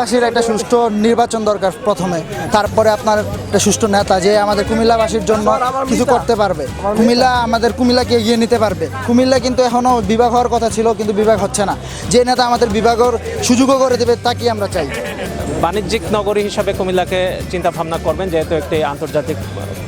কুমিল্লাবাসীর একটা সুষ্ঠু নির্বাচন দরকার প্রথমে। তারপরে আপনার একটা সুষ্ঠু নেতা যে আমাদের কুমিল্লাবাসীর জন্য কিছু করতে পারবে। কুমিল্লা আমাদের কুমিল্লাকে এগিয়ে নিতে পারবে। কুমিল্লা কিন্তু এখনও বিভাগ হওয়ার কথা ছিল কিন্তু বিভাগ হচ্ছে না। যে নেতা আমাদের বিভাগের সুযোগও করে দেবে তাকেই আমরা চাই? বাণিজ্যিক নগরী হিসাবে কুমিল্লাকে চিন্তা ভাবনা করবেন যেহেতু একটি আন্তর্জাতিক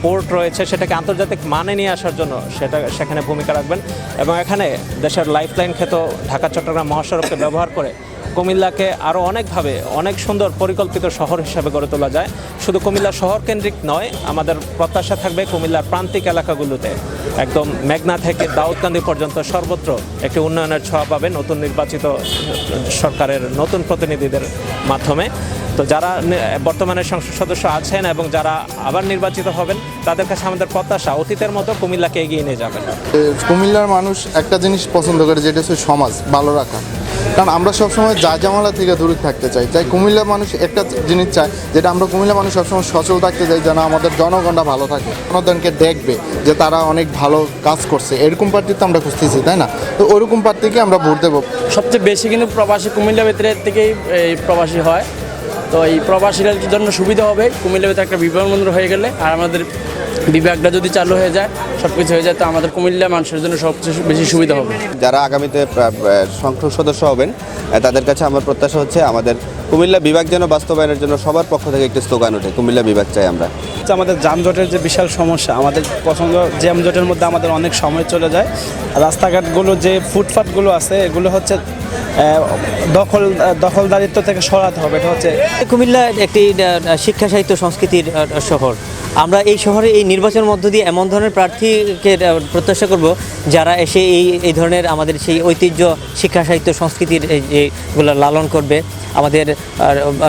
পোর্ট রয়েছে সেটাকে আন্তর্জাতিক মানে নিয়ে আসার জন্য সেটা সেখানে ভূমিকা রাখবেন। এবং এখানে দেশের লাইফলাইন খ্যাত ঢাকা চট্টগ্রাম মহাসড়ককে ব্যবহার করে কুমিল্লাকে আরও অনেকভাবে, অনেক সুন্দর পরিকল্পিত শহর হিসাবে গড়ে তোলা যায়। শুধু কুমিল্লা শহর কেন্দ্রিক নয়, আমাদের প্রত্যাশা থাকবে কুমিল্লার প্রান্তিক এলাকাগুলোতে। একদম মেঘনা থেকে দাউদকান্দি পর্যন্ত সর্বত্র একটি উন্নয়নের ছোঁয়া পাবে নতুন নির্বাচিত সরকারের নতুন প্রতিনিধিদের মাধ্যমে। তো যারা বর্তমানে সংসদ সদস্য আছেন এবং যারা আবার নির্বাচিত হবেন, তাদের কাছে আমাদের প্রত্যাশা, অতীতের মতো কুমিল্লাকে এগিয়ে নিয়ে যাবেন। কুমিল্লার মানুষ একটা জিনিস পছন্দ করে, যেটা হচ্ছে সমাজ, ভালো রাখা। কারণ আমরা সবসময় যা জামালা থেকে দূরে থাকতে চাই তাই কুমিল্লা মানুষ একটা জিনিস চায়, যেটা আমরা কুমিল্লা মানুষ সবসময় সচল থাকতে চাই যেন আমাদের জনগণটা ভালো থাকে, জনগণকে দেখবে যে তারা অনেক ভালো কাজ করছে। এরকম প্রার্থী তো আমরা খুঁজতেছি, তাই না? তো ওরকম প্রার্থীকে আমরা ভোট দেবো। সবচেয়ে বেশি কিন্তু প্রবাসী কুমিল্লা ভিতরে থেকেই এই প্রবাসী হয়। তো এই প্রবাসীদের জন্য সুবিধা হবে। কুমিল্লা ভিতরে একটা বিমানবন্দর হয়ে গেলে আর আমাদের বিভাগটা যদি চালু হয়ে যায় সব কিছু হয়ে যায় তো আমাদের কুমিল্লা মানুষের জন্য সবচেয়ে বেশি সুবিধা হবে। যারা আগামীতে সংসদ সদস্য হবেন তাদের কাছে আমার প্রত্যাশা হচ্ছে আমাদের কুমিল্লা বিভাগ যেন বাস্তবায়নের জন্য সবার পক্ষ থেকে একটি স্লোগান ওঠে কুমিল্লা বিভাগ চাই আমরা। হচ্ছে আমাদের যানজটের যে বিশাল সমস্যা আমাদের পছন্দ যানজটের মধ্যে আমাদের অনেক সময় চলে যায়। আর রাস্তাঘাটগুলো যে ফুটপাথগুলো আছে এগুলো হচ্ছে দখল দখলদারিত্ব থেকে সরাতে হবে। এটা হচ্ছে কুমিল্লা একটি শিক্ষা সাহিত্য সংস্কৃতির শহর। আমরা এই শহরে এই নির্বাচনের মধ্য দিয়ে এমন ধরনের প্রার্থীকে প্রত্যাশা করব যারা এসে এই এই ধরনের আমাদের সেই ঐতিহ্য, শিক্ষা, সাহিত্য, সংস্কৃতির যেগুলো লালন করবে। আমাদের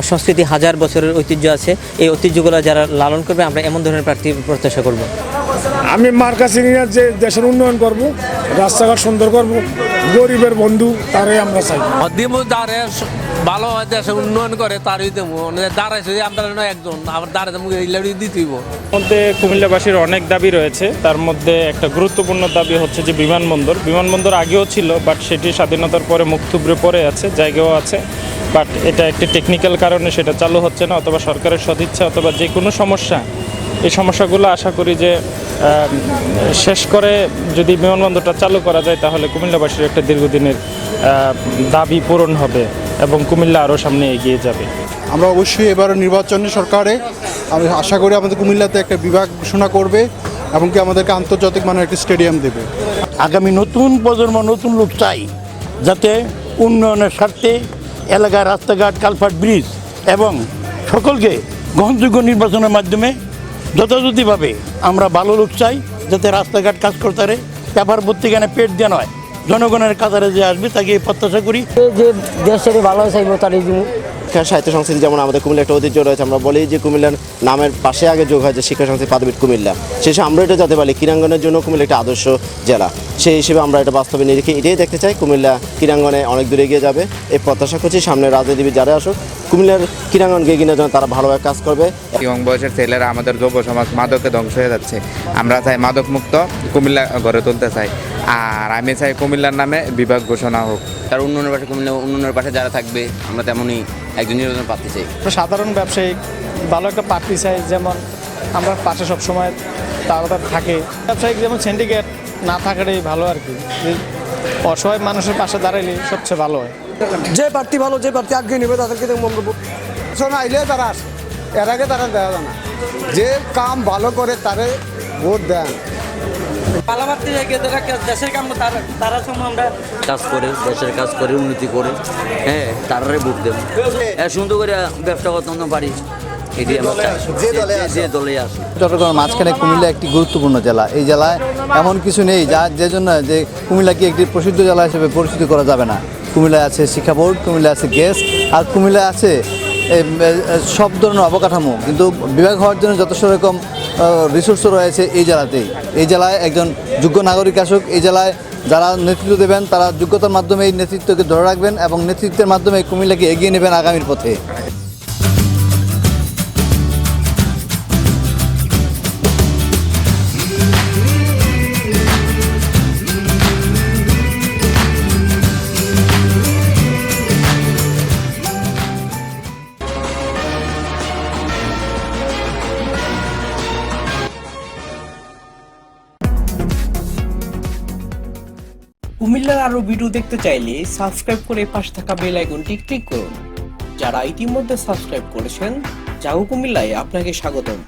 সংস্কৃতি হাজার বছরের ঐতিহ্য আছে। এই ঐতিহ্যগুলো যারা লালন করবে, আমরা এমন ধরনের প্রার্থী প্রত্যাশা করব। আমি মার্কাসিং এর যে দেশের উন্নয়ন করব, রাস্তাঘাট সুন্দর করব গরিবের বন্ধু তারাই আমরা চাই। দিমু দাঁড়ে ভালো হয় দেশে উন্নয়ন করে তারই দেবো দাঁড়াইছে আমরা নয় একজন আবার দাঁড়াই দেবো দিতেইব। মধ্যে কুমিল্লাবাসীর অনেক দাবি রয়েছে। তার মধ্যে একটা গুরুত্বপূর্ণ দাবি হচ্ছে যে বিমানবন্দর। বিমানবন্দর আগেও ছিল বাট সেটি স্বাধীনতার পরে মুখ থুবড়ে পড়ে আছে জায়গাও আছে। বাট এটা একটি টেকনিক্যাল কারণে সেটা চালু হচ্ছে না অথবা সরকারের সদিচ্ছা অথবা যে কোনো সমস্যা এই সমস্যাগুলো আশা করি যে শেষ করে যদি বিমানবন্দরটা চালু করা যায় তাহলে কুমিল্লাবাসীর একটা দীর্ঘদিনের দাবি পূরণ হবে এবং কুমিল্লা আরও সামনে এগিয়ে যাবে। আমরা অবশ্যই এবার নির্বাচনী সরকারে আমি আশা করি আমাদের কুমিল্লাতে একটা বিভাগ ঘোষণা করবে এবং কি আমাদেরকে আন্তর্জাতিক মানের একটা স্টেডিয়াম দেবে। আগামী নতুন প্রজন্ম নতুন লোক চাই যাতে উন্নয়নের স্বার্থে এলাকার রাস্তাঘাট কালভার্ট ব্রিজ এবং সকলকে গ্রহণযোগ্য নির্বাচনের মাধ্যমে যথাযথভাবে আমরা ভালো লোক চাই, যাতে রাস্তাঘাট কাজ করতে পারে, পেপার পত্রিকানে পেট দিয়ে নয়। জনগণের কাতারে যে আসবে, তাকে প্রত্যাশা করি। যে দেশের ভালো চাইব তারই শিক্ষা সাহিত্য সংস্কৃতি যেমন আমাদের কুমিল্লা একটা ঐতিহ্য রয়েছে আমরা বলি যে কুমিল্লার নামের পাশে আগে যোগ হয় যে শিক্ষা সংস্কৃতি পাদবীর কুমিল্লা। শেষে আমরা এটা যাতে পারি ক্রীড়াঙ্গনের জন্য কুমিল্লা একটা আদর্শ জেলা। সেই হিসেবে আমরা এটা বাস্তবে নিয়ে রেখে এটাই দেখতে চাই কুমিল্লা ক্রীড়াঙ্গনে অনেক দূরে এগিয়ে যাবে। এই প্রত্যাশা করছি সামনে রাজনীতিবিদ যারা আসুক কুমিল্লার ক্রীড়াঙ্গনকে এগিয়ে নেওয়ার জন্য তারা ভালোভাবে কাজ করবে। এবং বয়সের ছেলেরা আমাদের যুব সমাজ মাদকে ধ্বংস হয়ে যাচ্ছে। আমরা চাই মাদক মুক্ত কুমিল্লা গড়ে তুলতে চাই। আর আমি চাই কুমিল্লার নামে বিভাগ ঘোষণা হোক। তার উন্নয়নের পাশে কুমিল্লা উন্নয়নের পাশে যারা থাকবে আমরা তেমনই একজন নির্বাচন পাচ্ছি চাই। সাধারণ ব্যবসায়ী ভালো একটা পার্টি চাই যেমন আমরা পাশে সবসময় তারা থাকে। ব্যবসায়িক যেমন সিন্ডিকেট না থাকাটাই ভালো আর কি। যে অসহায় মানুষের পাশে দাঁড়াইলে সবচেয়ে ভালো হয়। যে প্রার্থী ভালো যে প্রার্থী আগে নেবে তাদেরকে শোনা আইলে তারা আসে। এর আগে তারা দেওয়া যায় না। যে কাম ভালো করে তারে ভোট দেন দেশের কাম তারা সময় আমরা কাজ করে দেশের কাজ করে উন্নতি করে হ্যাঁ তারারে ভোট দেব। সুন্দর করে ব্যবসা করতে পারি এটি আমরা যে দলে আসে চট্টগ্রামের মাঝখানে কুমিল্লা একটি গুরুত্বপূর্ণ জেলা। এই জেলায় এমন কিছু নেই যা যে জন্য যে কুমিল্লাকে একটি প্রসিদ্ধ জেলা হিসেবে পরিচিত করা যাবে না। কুমিল্লায় আছে শিক্ষা বোর্ড কুমিল্লায় আছে গ্যাস আর কুমিল্লায় আছে সব ধরনের অবকাঠামো। কিন্তু বিভাগ হওয়ার জন্য যথেষ্ট রকম রিসোর্সও রয়েছে এই জেলাতেই এই জেলায় একজন যোগ্য নাগরিক আসুক, এই জেলায় যারা নেতৃত্ব দেবেন, তারা যোগ্যতার মাধ্যমে এই নেতৃত্বকে ধরে রাখবেন এবং নেতৃত্বের মাধ্যমে কুমিল্লাকে এগিয়ে নেবেন আগামীর পথে। কুমিল্লার আরও ভিডিও দেখতে চাইলে সাবস্ক্রাইব করে পাশে থাকা বেল আইকনটি ক্লিক করুন। যারা ইতিমধ্যে সাবস্ক্রাইব করেছেন জাগো কুমিল্লায়, আপনাকে স্বাগতম।